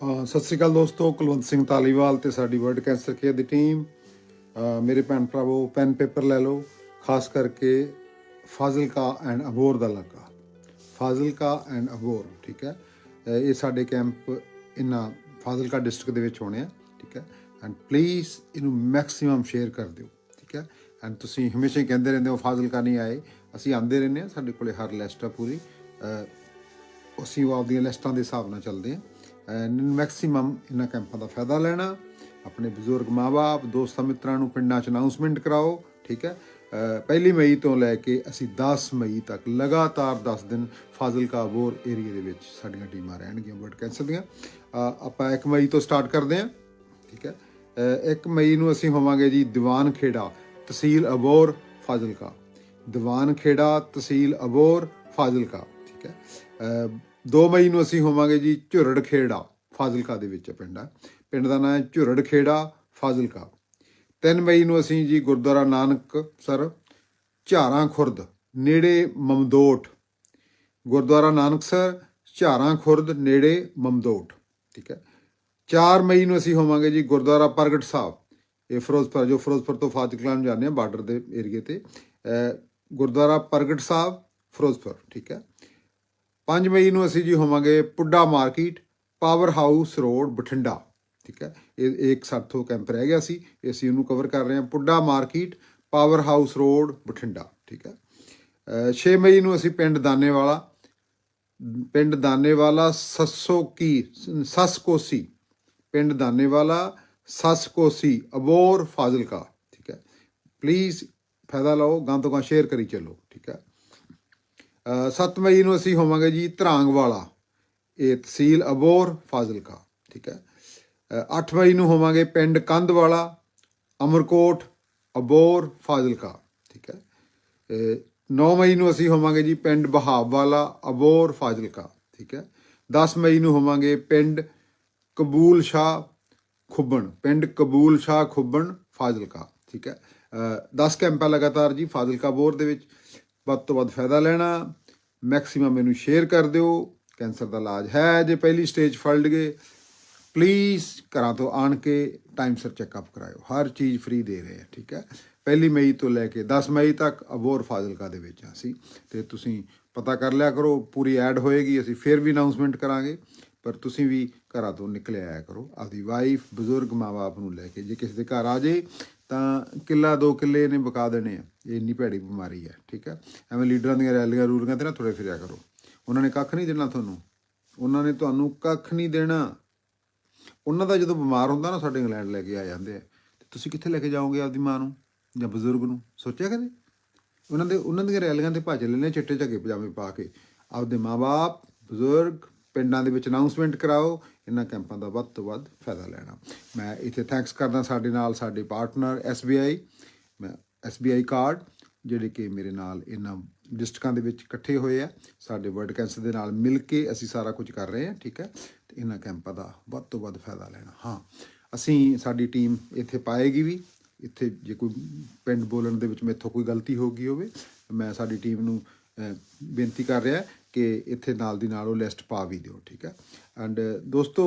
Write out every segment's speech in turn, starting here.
ਸਤਿ ਸ੍ਰੀ ਅਕਾਲ ਦੋਸਤੋ, ਕੁਲਵੰਤ ਸਿੰਘ ਤਾਲੀਵਾਲ ਤੇ ਸਾਡੀ ਵਰਲਡ ਕੈਂਸਰ ਕੇਅਰ ਦੀ ਟੀਮ। ਮੇਰੇ ਭੈਣ ਭਰਾਵੋ, ਪੈਨ ਪੇਪਰ ਲੈ ਲਓ, ਖਾਸ ਕਰਕੇ ਫਾਜ਼ਿਲਕਾ ਐਂਡ ਅਬੋਰ ਦਾ ਇਲਾਕਾ। ਫਾਜ਼ਿਲਕਾ ਐਂਡ ਅਬੋਰ ਠੀਕ ਹੈ? ਇਹ ਸਾਡੇ ਕੈਂਪ ਇਨਾ ਫਾਜ਼ਿਲਕਾ ਡਿਸਟ੍ਰਿਕਟ ਦੇ ਵਿੱਚ ਹੋਣੇ ਆ, ਠੀਕ ਹੈ? ਐਂਡ ਪਲੀਜ਼ ਇਹਨੂੰ ਮੈਕਸਿਮਮ ਸ਼ੇਅਰ ਕਰ ਦਿਓ, ਠੀਕ ਹੈ? ਐਂਡ ਤੁਸੀਂ ਹਮੇਸ਼ਾ ਹੀ ਕਹਿੰਦੇ ਰਹਿੰਦੇ ਹੋ, ਫਾਜ਼ਿਲਕਾ ਨਹੀਂ ਆਏ। ਅਸੀਂ ਆਂਦੇ ਰਹਿੰਦੇ ਆ ਸਾਡੇ ਕੋਲੇ ਹਰ ਲਿਸਟ ਆ ਪੂਰੀ ਅਸੀਂ ਉਹ ਆਪਦੀਆਂ ਲਿਸਟਾਂ ਦੇ ਹਿਸਾਬ ਨਾਲ ਚੱਲਦੇ ਹਾਂ। ਮੈਕਸਿਮਮ ਇਹਨਾਂ ਕੈਂਪਾਂ ਦਾ ਫਾਇਦਾ ਲੈਣਾ, ਆਪਣੇ ਬਜ਼ੁਰਗ ਮਾਪੇ ਦੋਸਤਾਂ ਮਿੱਤਰਾਂ ਨੂੰ ਪਿੰਡਾਂ 'ਚ ਅਨਾਉਂਸਮੈਂਟ ਕਰਾਓ, ਠੀਕ ਹੈ? ਪਹਿਲੀ ਮਈ ਤੋਂ ਲੈ ਕੇ ਅਸੀਂ 10 ਮਈ ਤੱਕ ਲਗਾਤਾਰ 10 ਦਿਨ ਫਾਜ਼ਿਲਕਾ ਬੋਰ ਏਰੀਆ ਦੇ ਵਿੱਚ ਸਾਡੀਆਂ ਟੀਮਾਂ ਰਹਿਣਗੀਆਂ ਬਲੱਡ ਕੈਂਸਰ ਦੀਆਂ। ਆਪਾਂ 1 ਮਈ ਤੋਂ ਸਟਾਰਟ ਕਰਦੇ ਹਾਂ, ਠੀਕ ਹੈ? 1 ਮਈ ਨੂੰ ਅਸੀਂ ਹੋਵਾਂਗੇ ਜੀ ਦੀਵਾਨ ਖੇੜਾ ਤਹਿਸੀਲ ਅਬੋਰ, ਫਾਜ਼ਿਲਕਾ। ਦੀਵਾਨ ਖੇੜਾ ਤਹਿਸੀਲ ਅਬੋਰ, ਫਾਜ਼ਿਲਕਾ, ਠੀਕ ਹੈ? 2 ਮਈ ਨੂੰ ਅਸੀਂ ਹੋਵਾਂਗੇ ਜੀ ਝੁਰੜ ਖੇੜਾ ਫਾਜ਼ਿਲਕਾ ਦੇ ਵਿੱਚ ਪਿੰਡ ਹੈ ਪਿੰਡ ਦਾ ਨਾਮ ਹੈ ਝੁਰੜ ਖੇੜਾ ਫਾਜ਼ਿਲਕਾ। 3 ਮਈ ਨੂੰ ਅਸੀਂ ਜੀ ਗੁਰਦੁਆਰਾ ਨਾਨਕ ਸਰ, ਝਾਰਾਂ ਖੁਰਦ, ਨੇੜੇ ਮਮਦੋਟ। ਗੁਰਦੁਆਰਾ ਨਾਨਕ ਸਰ, ਝਾਰਾਂ ਖੁਰਦ, ਨੇੜੇ ਮਮਦੋਟ। ਠੀਕ ਹੈ। 4 ਮਈ ਨੂੰ ਅਸੀਂ ਹੋਵਾਂਗੇ ਜੀ ਗੁਰਦੁਆਰਾ ਪ੍ਰਗਟ ਸਾਹਿਬ। ਇਹ ਫਿਰੋਜ਼ਪੁਰ, ਜੋ ਫਿਰੋਜ਼ਪੁਰ ਤੋਂ ਫਾਜ਼ਿਲਕਾ ਨੂੰ ਜਾਂਦੇ ਆ ਬਾਰਡਰ ਦੇ ਏਰੀਏ ਤੇ। ਗੁਰਦੁਆਰਾ ਪ੍ਰਗਟ ਸਾਹਿਬ, ਫਿਰੋਜ਼ਪੁਰ। ਠੀਕ ਹੈ। 5 ਮਈ ਨੂੰ ਅਸੀਂ ਜੀ ਹੋਵਾਂਗੇ PUDA market, power house road, Bathinda. ਠੀਕ ਹੈ? ਇਹ ਇੱਕ ਸਾਥੋਂ ਕੈਂਪ ਰਹਿ ਗਿਆ ਸੀ। ਇਹ ਅਸੀਂ ਉਹਨੂੰ ਕਵਰ ਕਰ ਰਹੇ ਹਾਂ। PUDA market, power house road, Bathinda. ਠੀਕ ਹੈ? ਅਹ 6 ਮਈ ਨੂੰ ਅਸੀਂ ਪਿੰਡ ਦਾਨੇਵਾਲਾ ਪਿੰਡ ਦਾਨੇਵਾਲਾ ਸੱਸੋ ਕੀ ਸੱਸ ਕੋਸੀ ਪਿੰਡ ਦਾਨੇਵਾਲਾ, ਸਸਕੋਸੀ, ਅਬੋਰ, ਫਾਜ਼ਿਲਕਾ। ਠੀਕ ਹੈ? ਪਲੀਜ਼ ਫਾਇਦਾ ਲਓ ਗਾਂ ਤੋਂ ਗਾਂ ਸ਼ੇਅਰ ਕਰੀ ਚੱਲੋ। ਠੀਕ ਹੈ? 7 ਮਈ ਨੂੰ ਅਸੀਂ ਹੋਵਾਂਗੇ ਜੀ ਧਰਾਂਗ ਵਾਲਾ ਇਹ ਤਹਿਸੀਲ ਅਬੋਰ ਫਾਜ਼ਿਲਕਾ ਠੀਕ ਹੈ। ਅ, 8 ਮਈ ਨੂੰ ਹੋਵਾਂਗੇ ਪਿੰਡ ਕੰਧ ਵਾਲਾ ਅਮਰਕੋਟ ਅਬੋਰ ਫਾਜ਼ਿਲਕਾ ਠੀਕ ਹੈ। ਅ, 9 ਮਈ ਨੂੰ ਅਸੀਂ ਹੋਵਾਂਗੇ ਜੀ ਪਿੰਡ ਬਹਾਵ ਵਾਲਾ ਅਬੋਰ ਫਾਜ਼ਿਲਕਾ ਠੀਕ ਹੈ। 10 ਮਈ ਨੂੰ ਹੋਵਾਂਗੇ ਪਿੰਡ ਕਬੂਲ ਸ਼ਾਹ ਖੁੱਬਣ ਪਿੰਡ ਕਬੂਲ ਸ਼ਾਹ ਖੁੱਬਣ ਫਾਜ਼ਿਲਕਾ ਠੀਕ ਹੈ। 10 ਕੈਂਪਾਂ ਲਗਾਤਾਰ ਜੀ ਫਾਜ਼ਿਲਕਾ ਬੋਰ ਦੇ ਵਿੱਚ ਵੱਧ ਤੋਂ ਵੱਧ ਫਾਇਦਾ ਲੈਣਾ ਮੈਕਸਿਮਮ ਇਹਨੂੰ ਸ਼ੇਅਰ ਕਰ ਦਿਓ। ਕੈਂਸਰ ਦਾ ਇਲਾਜ ਹੈ, ਜੇ ਪਹਿਲੀ ਸਟੇਜ ਫਲਡ ਗਏ ਪਲੀਜ਼ ਘਰਾਂ ਤੋਂ ਆਣ ਕੇ ਟਾਈਮ ਸਿਰ ਚੈੱਕਅਪ ਕਰਾਇਓ। ਹਰ ਚੀਜ਼ ਫ੍ਰੀ ਦੇ ਰਹੇ ਆ, ਠੀਕ ਹੈ? ਪਹਿਲੀ ਮਈ ਤੋਂ ਲੈ ਕੇ 10 ਮਈ ਤੱਕ ਅਬੋਰ ਫਾਜ਼ਿਲਕਾ ਦੇ ਵਿੱਚ ਹਾਂ ਅਸੀਂ। ਤੇ ਤੁਸੀਂ ਪਤਾ ਕਰ ਲਿਆ ਕਰੋ, ਪੂਰੀ ਐਡ ਹੋਏਗੀ, ਅਸੀਂ ਫਿਰ ਵੀ ਅਨਾਉਂਸਮੈਂਟ ਕਰਾਂਗੇ। ਪਰ ਤੁਸੀਂ ਵੀ ਘਰਾਂ ਤੋਂ ਨਿਕਲ ਆਇਆ ਕਰੋ। ਆਪਦੀ ਵਾਈਫ ਬਜ਼ੁਰਗ ਮਾਪੇ ਨੂੰ ਲੈ ਕੇ ਜੇ ਕਿਸੇ ਦੇ ਘਰ ਆ ਜੇ ਤਾਂ ਕਿੱਲਾ ਦੋ ਕਿੱਲੇ ਨੇ ਬਕਾ ਦੇਣੇ ਆ। ਇਹ ਇੰਨੀ ਭੈੜੀ ਬਿਮਾਰੀ ਹੈ ਠੀਕ ਹੈ ਐਵੇਂ ਲੀਡਰਾਂ ਦੀਆਂ ਰੈਲੀਆਂ ਰੂਲੀਆਂ ਤੇ ਨਾ ਤੁਰੇ ਫਿਰਿਆ ਕਰੋ। ਉਹਨਾਂ ਨੇ ਕੱਖ ਨਹੀਂ ਦੇਣਾ ਤੁਹਾਨੂੰ। ਉਹਨਾਂ ਨੇ ਤੁਹਾਨੂੰ ਕੱਖ ਨਹੀਂ ਦੇਣਾ। ਉਹਨਾਂ ਦਾ ਜਦੋਂ ਬਿਮਾਰ ਹੁੰਦਾ ਨਾ, ਸਾਡੇ ਇੰਗਲੈਂਡ ਲੈ ਕੇ ਆ ਜਾਂਦੇ ਆ। ਤੇ ਤੁਸੀਂ ਕਿੱਥੇ ਲੈ ਕੇ ਜਾਓਗੇ ਆਪਦੀ ਮਾਂ ਨੂੰ ਜਾਂ ਬਜ਼ੁਰਗ ਨੂੰ? ਸੋਚਿਆ ਕਦੇ? ਉਹਨਾਂ ਦੇ ਉਹਨਾਂ ਦੀਆਂ ਰੈਲੀਆਂ ਤੇ ਭੱਜ ਲੈਣੇ ਚਿੱਟੇ ਝੱਗੇ ਪਜਾਮੇ ਪਾ ਕੇ। ਆਪਦੇ ਮਾਪੇ ਬਜ਼ੁਰਗ, ਪਿੰਡਾਂ ਦੇ ਵਿੱਚ ਅਨਾਉਂਸਮੈਂਟ ਕਰਾਓ ਇਹਨਾਂ ਕੈਂਪਾਂ ਦਾ ਵੱਧ ਤੋਂ ਵੱਧ ਫਾਇਦਾ ਲੈਣਾ। ਮੈਂ ਇੱਥੇ ਥੈਂਕਸ ਕਰਦਾ ਸਾਡੇ ਨਾਲ ਸਾਡੇ ਪਾਰਟਨਰ SBI ਮੈਂ SBI ਕਾਰਡ ਜਿਹੜੇ ਕਿ ਮੇਰੇ ਨਾਲ ਇਹਨਾਂ ਡਿਸਟ੍ਰਿਕਾਂ ਦੇ ਵਿੱਚ ਇਕੱਠੇ ਹੋਏ ਆ। ਸਾਡੇ ਵਰਲਡ ਕੈਂਸਰ ਦੇ ਨਾਲ ਮਿਲ ਕੇ ਅਸੀਂ ਸਾਰਾ ਕੁਝ ਕਰ ਰਹੇ ਹਾਂ ਠੀਕ ਹੈ? ਤੇ ਇਹਨਾਂ ਕੈਂਪਾਂ ਦਾ ਵੱਧ ਤੋਂ ਵੱਧ ਫਾਇਦਾ ਲੈਣਾ, ਹਾਂ। ਅਸੀਂ, ਸਾਡੀ ਟੀਮ ਇੱਥੇ ਪਾਏਗੀ ਵੀ, ਇੱਥੇ ਜੇ ਕੋਈ ਪਿੰਡ ਬੋਲਣ ਦੇ ਵਿੱਚ ਮੇਥੋਂ ਕੋਈ ਗਲਤੀ ਹੋ ਗਈ ਹੋਵੇ, ਮੈਂ ਸਾਡੀ ਟੀਮ ਨੂੰ ਬੇਨਤੀ ਕਰ ਰਿਹਾ ਕਿ ਇੱਥੇ ਨਾਲ ਦੀ ਨਾਲ ਉਹ ਲਿਸਟ ਪਾ ਵੀ ਦਿਓ, ਠੀਕ ਹੈ? ਐਂਡ ਦੋਸਤੋ,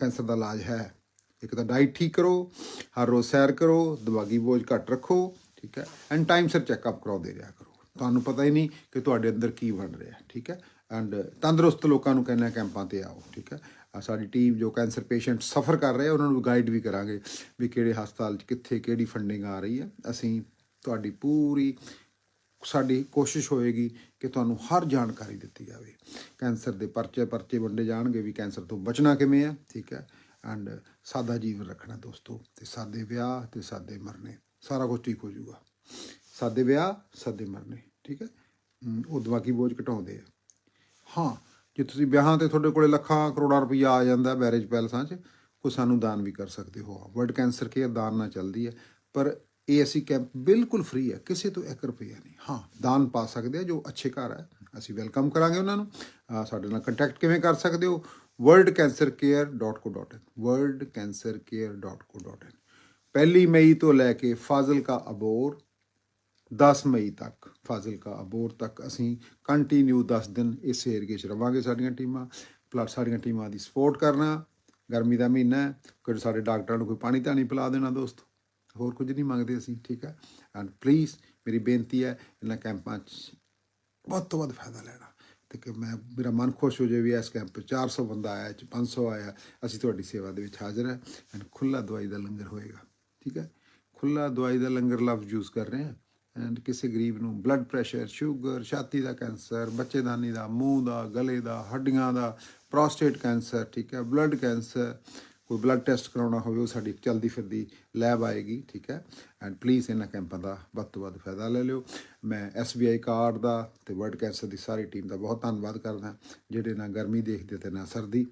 ਕੈਂਸਰ ਦਾ ਇਲਾਜ ਹੈ। ਇੱਕ ਤਾਂ ਡਾਈਟ ਠੀਕ ਕਰੋ, ਹਰ ਰੋਜ਼ ਸੈਰ ਕਰੋ, ਦਿਮਾਗੀ ਬੋਝ ਘੱਟ ਰੱਖੋ, ਠੀਕ ਹੈ? ਐਂਡ ਟਾਈਮ ਸਿਰ ਚੈੱਕਅਪ ਕਰਾਉਂਦੇ ਰਿਹਾ ਕਰੋ। ਤੁਹਾਨੂੰ ਪਤਾ ਹੀ ਨਹੀਂ ਕਿ ਤੁਹਾਡੇ ਅੰਦਰ ਕੀ ਬਣ ਰਿਹਾ, ਠੀਕ ਹੈ? ਐਂਡ ਤੰਦਰੁਸਤ ਲੋਕਾਂ ਨੂੰ ਕਹਿੰਦੇ ਕੈਂਪਾਂ ਤੇ ਆਓ, ਠੀਕ ਹੈ? ਸਾਡੀ ਟੀਮ ਜੋ ਕੈਂਸਰ ਪੇਸ਼ੈਂਟ ਸਫਰ ਕਰ ਰਹੇ ਉਹਨਾਂ ਨੂੰ ਗਾਈਡ ਵੀ ਕਰਾਂਗੇ ਵੀ ਕਿਹੜੇ ਹਸਪਤਾਲ 'ਚ ਕਿੱਥੇ ਕਿਹੜੀ ਫੰਡਿੰਗ ਆ ਰਹੀ ਹੈ। ਅਸੀਂ ਤੁਹਾਡੀ ਪੂਰੀ ਸਾਡੀ ਕੋਸ਼ਿਸ਼ ਹੋਏਗੀ ਕਿ ਤੁਹਾਨੂੰ ਹਰ ਜਾਣਕਾਰੀ ਦਿੱਤੀ ਜਾਵੇ। ਕੈਂਸਰ ਦੇ ਪਰਚੇ ਪਰਚੇ ਵੰਡੇ ਜਾਣਗੇ ਵੀ ਕੈਂਸਰ ਤੋਂ ਬਚਣਾ ਕਿਵੇਂ ਹੈ ਠੀਕ ਹੈ? ਐਂਡ ਸਾਦਾ ਜੀਵਨ ਰੱਖਣਾ ਦੋਸਤੋ, ਤੇ ਸਾਦੇ ਵਿਆਹ ਤੇ ਸਾਦੇ ਮਰਨੇ, ਸਾਰਾ ਕੁਝ ਠੀਕ ਹੋ ਜਾਊਗਾ। ਸਾਦੇ ਵਿਆਹ, ਸਾਦੇ ਮਰਨੇ, ਠੀਕ ਹੈ? ਉਹ ਦਿਮਾਗੀ ਬੋਝ ਘਟਾਉਂਦੇ ਆ। ਹਾਂ, ਜੇ ਤੁਸੀਂ ਵਿਆਹਾਂ ਤੇ ਤੁਹਾਡੇ ਕੋਲੇ ਲੱਖਾਂ, ਕਰੋੜਾਂ ਰੁਪਈਆ ਆ ਜਾਂਦਾ ਮੈਰਿਜ ਪੈਲਸਾਂ 'ਚ ਕੋ ਸਾਨੂੰ ਦਾਨ ਵੀ ਕਰ ਸਕਦੇ ਹੋ। ਵਰਲਡ ਕੈਂਸਰ ਕੇਅਰ ਦਾਨ ਨਾਲ ਚੱਲਦੀ ਹੈ, ਪਰ ਇਹ ਅਸੀਂ ਕੈਂਪ ਬਿਲਕੁਲ ਫ੍ਰੀ ਹੈ, ਕਿਸੇ ਤੋਂ 1 ਰੁਪਈਆ ਨਹੀਂ। ਹਾਂ, ਦਾਨ ਪਾ ਸਕਦੇ ਆ, ਜੋ ਅੱਛੇ ਘਰ ਹੈ, ਅਸੀਂ ਵੈਲਕਮ ਕਰਾਂਗੇ ਉਹਨਾਂ ਨੂੰ। ਸਾਡੇ ਨਾਲ ਕੰਟੈਕਟ ਕਿਵੇਂ ਕਰ ਸਕਦੇ ਹੋ? worldcancercare.co.in worldcancercare.co.in ਪਹਿਲੀ ਮਈ ਤੋਂ ਲੈ ਕੇ ਫਾਜ਼ਿਲਕਾ ਅਬੋਰ 10 ਮਈ ਤੱਕ ਫਾਜ਼ਿਲਕਾ ਅਬੋਰ ਤੱਕ ਅਸੀਂ ਕੰਟੀਨਿਊ 10 ਦਿਨ ਇਸ ਏਰੀਏ 'ਚ ਰਵਾਂਗੇ ਸਾਡੀਆਂ ਟੀਮਾਂ। ਪਲੱਸ ਸਾਡੀਆਂ ਟੀਮਾਂ ਦੀ ਸਪੋਰਟ ਕਰਨਾ, ਗਰਮੀ ਦਾ ਮਹੀਨਾ ਹੈ ਕੋਈ ਸਾਡੇ ਡਾਕਟਰਾਂ ਨੂੰ ਕੋਈ ਪਾਣੀ ਤਾਂ ਨਹੀਂ ਪਿਲਾ ਦੇਣਾ ਦੋਸਤੋ। ਹੋਰ ਕੁਝ ਨਹੀਂ ਮੰਗਦੇ ਅਸੀਂ, ਠੀਕ ਹੈ ਐਂਡ ਪਲੀਜ਼ ਮੇਰੀ ਬੇਨਤੀ ਹੈ, ਇਹਨਾਂ ਕੈਂਪਾਂ 'ਚ ਵੱਧ ਤੋਂ ਵੱਧ ਫਾਇਦਾ ਲੈਣਾ। ਤੇ ਕਿ ਮੈਂ, ਮੇਰਾ ਮਨ ਖੁਸ਼ ਹੋ ਜਾਵੇ ਵੀ ਇਸ ਕੈਂਪ 'ਚ 400 ਬੰਦਾ ਆਇਆ ਚ 500 ਆਇਆ, ਅਸੀਂ ਤੁਹਾਡੀ ਸੇਵਾ ਦੇ ਵਿੱਚ ਹਾਜ਼ਰ ਹੈ। ਐਂਡ ਖੁੱਲਾ ਦਵਾਈ ਦਾ ਲੰਗਰ ਹੋਏਗਾ, ਠੀਕ ਹੈ ਖੁੱਲਾ ਦਵਾਈ ਦਾ ਲੰਗਰ ਲਫ਼ਜ਼ ਯੂਜ਼ ਕਰ ਰਹੇ ਹਾਂ। ਐਂਡ ਕਿਸੇ ਗਰੀਬ ਨੂੰ ਬਲੱਡ ਪ੍ਰੈਸ਼ਰ ਸ਼ੂਗਰ ਛਾਤੀ ਦਾ ਕੈਂਸਰ, ਬੱਚੇਦਾਨੀ ਦਾ, ਮੂੰਹ ਦਾ, ਗਲੇ ਦਾ, ਹੱਡੀਆਂ ਦਾ ਪ੍ਰੋਸਟੇਟ ਕੈਂਸਰ ਠੀਕ ਹੈ ਬਲੱਡ ਕੈਂਸਰ ਕੋਈ ਬਲੱਡ ਟੈਸਟ ਕਰਾਉਣਾ ਹੋਵੇ, ਉਹ ਸਾਡੀ ਚਲਦੀ ਫਿਰਦੀ ਲੈਬ ਆਏਗੀ, ਠੀਕ ਹੈ? ਐਂਡ ਪਲੀਜ਼ ਇਹਨਾਂ ਕੈਂਪਾਂ ਦਾ ਵੱਧ ਤੋਂ ਵੱਧ ਫਾਇਦਾ ਲੈ ਲਿਓ। ਮੈਂ SBI ਕਾਰਡ ਦਾ ਤੇ ਵਰਲਡ ਕੈਂਸਰ ਦੀ ਸਾਰੀ ਟੀਮ ਦਾ ਬਹੁਤ ਧੰਨਵਾਦ ਕਰਦਾ, ਜਿਹੜੇ ਨਾ ਗਰਮੀ ਦੇਖਦੇ ਤੇ ਨਾ ਸਰਦੀ,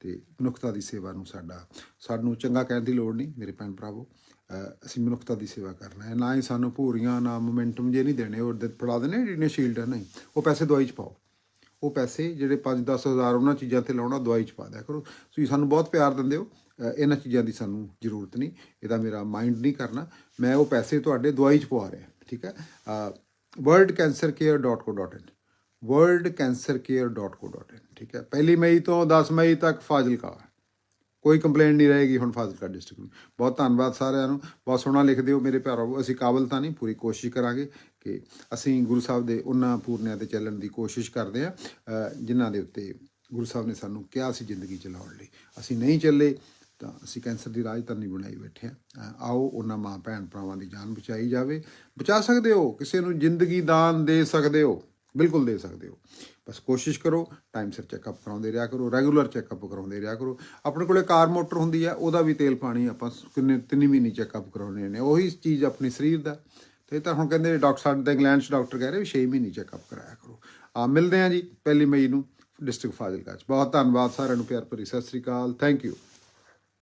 ਤੇ ਮਨੁੱਖਤਾ ਦੀ ਸੇਵਾ ਨੂੰ ਸਾਡਾ, ਸਾਨੂੰ ਚੰਗਾ ਕਹਿਣ ਦੀ ਲੋੜ ਨਹੀਂ, ਮੇਰੇ ਭੈਣ ਭਰਾਵੋ। ਅਸੀਂ ਮਨੁੱਖਤਾ ਦੀ ਸੇਵਾ ਕਰਨਾ ਹੈ। ਨਾ ਹੀ ਸਾਨੂੰ ਭੂਰੀਆਂ, ਨਾ ਮੋਮੈਂਟਮ ਜੇ ਨਹੀਂ ਦੇਣੇ ਉਹ ਫੜਾ ਦੇਣੇ ਜਿਹੜੀਆਂ ਸ਼ੀਲਡ ਹੈ ਨਹੀਂ, ਉਹ ਪੈਸੇ ਦਵਾਈ ਚ ਪਾਓ। ਉਹ ਪੈਸੇ ਜਿਹੜੇ 5-10 ਹਜ਼ਾਰ ਉਹਨਾਂ ਚੀਜ਼ਾਂ ਤੇ ਲਾਉਣਾ, ਦਵਾਈ ਚ ਪਾ ਦਿਆ ਕਰੋ। ਤੁਸੀਂ ਸਾਨੂੰ ਬਹੁਤ ਪਿਆਰ ਦਿੰਦੇ ਹੋ। ਇਹਨਾਂ ਚੀਜ਼ਾਂ ਦੀ ਸਾਨੂੰ ਜ਼ਰੂਰਤ ਨਹੀਂ। ਇਹਦਾ ਮੇਰਾ ਮਾਈਂਡ ਨਹੀਂ ਕਰਨਾ। ਮੈਂ ਉਹ ਪੈਸੇ ਤੁਹਾਡੇ ਦਵਾਈ ਚ ਪਵਾ ਰਿਹਾ, ਠੀਕ ਹੈ? worldcancercare.co.in worldcancercare.co.in ਠੀਕ ਹੈ? ਪਹਿਲੀ ਮਈ ਤੋਂ 10 ਮਈ ਤੱਕ ਫਾਜ਼ਿਲਕਾ। ਕੋਈ ਕੰਪਲੇਂਟ ਨਹੀਂ ਰਹੇਗੀ ਹੁਣ ਫਾਜ਼ਿਲਕਾ ਡਿਸਟ੍ਰਿਕਟ ਨੂੰ। ਬਹੁਤ ਧੰਨਵਾਦ ਸਾਰਿਆਂ ਨੂੰ। ਬਹੁਤ ਸੋਹਣਾ ਲਿਖਦੇ ਹੋ ਮੇਰੇ ਪਿਆਰੋ ਅਸੀਂ ਕਾਬਲ ਤਾਂ ਨਹੀਂ, ਪੂਰੀ ਕੋਸ਼ਿਸ਼ ਕਰਾਂਗੇ ਕਿ ਅਸੀਂ ਗੁਰੂ ਸਾਹਿਬ ਦੇ ਉਹਨਾਂ ਪੂਰਨਿਆਂ ਤੇ ਚੱਲਣ ਦੀ ਕੋਸ਼ਿਸ਼ ਕਰਦੇ ਆ ਜਿਨ੍ਹਾਂ ਦੇ ਉੱਤੇ ਗੁਰੂ ਸਾਹਿਬ ਨੇ ਸਾਨੂੰ ਕਿਹਾ ਸੀ ਜ਼ਿੰਦਗੀ ਚਲਾਉਣ ਲਈ। ਅਸੀਂ ਨਹੀਂ ਚੱਲੇ ਤਾਂ ਅਸੀਂ ਕੈਂਸਰ ਦੀ ਰਾਜਧਾਨੀ ਬਣਾਈ ਬੈਠੇ ਆ ਆਓ ਉਹਨਾਂ ਮਾਂ ਭੈਣ ਭਰਾਵਾਂ ਦੀ ਜਾਨ ਬਚਾਈ ਜਾਵੇ। ਬਚਾ ਸਕਦੇ ਹੋ? ਕਿਸੇ ਨੂੰ ਜ਼ਿੰਦਗੀ ਦਾਨ ਦੇ ਸਕਦੇ ਹੋ? ਬਿਲਕੁਲ ਦੇ ਸਕਦੇ ਹੋ। ਬਸ ਕੋਸ਼ਿਸ਼ ਕਰੋ ਟਾਈਮ ਸਿਰ ਚੈੱਕਅਪ ਕਰਾਉਂਦੇ ਰਿਹਾ ਕਰੋ ਰੈਗੂਲਰ ਚੈੱਕਅਪ ਕਰਾਉਂਦੇ ਰਿਹਾ ਕਰੋ। ਆਪਣੇ ਕੋਲੇ ਕਾਰ ਮੋਟਰ ਹੁੰਦੀ ਹੈ, ਉਹਦਾ ਵੀ ਤੇਲ ਪਾਣੀ ਆਪਾਂ ਕਿੰਨੇ, ਤਿੰਨ ਮਹੀਨੇ ਚੈੱਕਅਪ ਕਰਾਉਣੇ ਨੇ ਉਹੀ ਚੀਜ਼ ਆਪਣੇ ਸਰੀਰ ਦਾ। ਤੇ ਤਾਂ ਹੁਣ ਕਹਿੰਦੇ ਡਾਕਟਰ ਸਾਡੇ ਤਾਂ ਇੰਗਲੈਂਡ 'ਚ ਡਾਕਟਰ ਕਹਿ ਰਹੇ ਵੀ 6 ਮਹੀਨੇ ਚੈੱਕਅਪ ਕਰਾਇਆ ਕਰੋ। ਆ ਮਿਲਦੇ ਹਾਂ ਜੀ, ਪਹਿਲੀ ਮਈ ਨੂੰ ਡਿਸਟ੍ਰਿਕਟ ਫਾਜ਼ਿਲਕਾ 'ਚ। ਬਹੁਤ ਧੰਨਵਾਦ ਸਾਰਿਆਂ ਨੂੰ, ਪਿਆਰ ਭਰੀ ਸਤਿ ਸ੍ਰੀ ਅਕਾਲ। Thank you